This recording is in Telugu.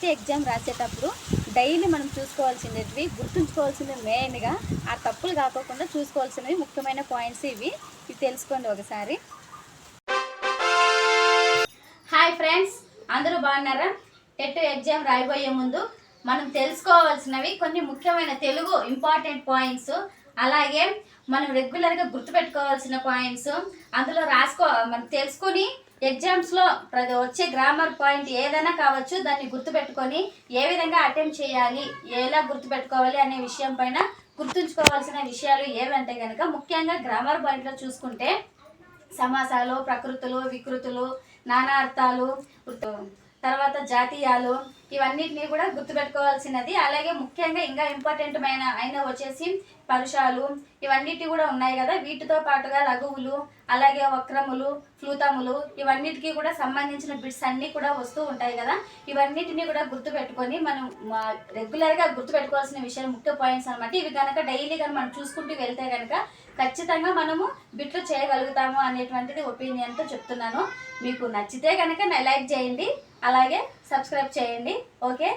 టెట్ ఎగ్జామ్ రాసేటప్పుడు డైలీ మనం చూసుకోవాల్సినవి గుర్తుంచుకోవాల్సినవి మెయిన్గా. ఆ తప్పులు కాకోకుండా చూసుకోవాల్సినవి ముఖ్యమైన పాయింట్స్ ఇవి. ఇవి తెలుసుకోండి ఒకసారి. హాయ్ ఫ్రెండ్స్ అందరూ బాగున్నారా? టెట్ ఎగ్జామ్ రాయబోయే ముందు మనం తెలుసుకోవాల్సినవి కొన్ని ముఖ్యమైన తెలుగు ఇంపార్టెంట్ పాయింట్స్. అలాగే మనం రెగ్యులర్గా గుర్తుపెట్టుకోవాల్సిన పాయింట్స్ అందులో రాసుకో మనం తెలుసుకొని ఎగ్జామ్స్లో వచ్చే గ్రామర్ పాయింట్ ఏదైనా కావచ్చు దాన్ని గుర్తుపెట్టుకొని ఏ విధంగా అటెంప్ట్ చేయాలి ఎలా గుర్తుపెట్టుకోవాలి అనే విషయం పైన గుర్తుంచుకోవాల్సిన విషయాలు ఏవంటే కనుక ముఖ్యంగా గ్రామర్ పాయింట్లో చూసుకుంటే సమాసాలు ప్రకృతులు వికృతులు నానార్థాలు తర్వాత జాతీయాలు ఇవన్నిటిని కూడా గుర్తుపెట్టుకోవాల్సినది. అలాగే ముఖ్యంగా ఇంకా ఇంపార్టెంట్ అయిన అయిన వచ్చేసి పరుషాలు. ఇవన్నిటి కూడా ఉన్నాయి కదా. వీటితో పాటుగా లఘువులు అలాగే వక్రములు ఫ్లూతములు ఇవన్నిటికీ కూడా సంబంధించిన బిట్స్ అన్నీ కూడా వస్తూ ఉంటాయి కదా. ఇవన్నిటిని కూడా గుర్తుపెట్టుకొని మనం రెగ్యులర్గా గుర్తుపెట్టుకోవాల్సిన విషయాలు ముఖ్య పాయింట్స్ అనమాట ఇవి కనుక డైలీ కనుక మనం చూసుకుంటూ వెళ్తే కనుక ఖచ్చితంగా మనము బిట్లు చేయగలుగుతాము అనేటువంటిది ఒపీనియన్తో చెప్తున్నాను. మీకు నచ్చితే కనుక లైక్ చేయండి. అలాగే సబ్స్క్రైబ్ చేయండి ఓకే?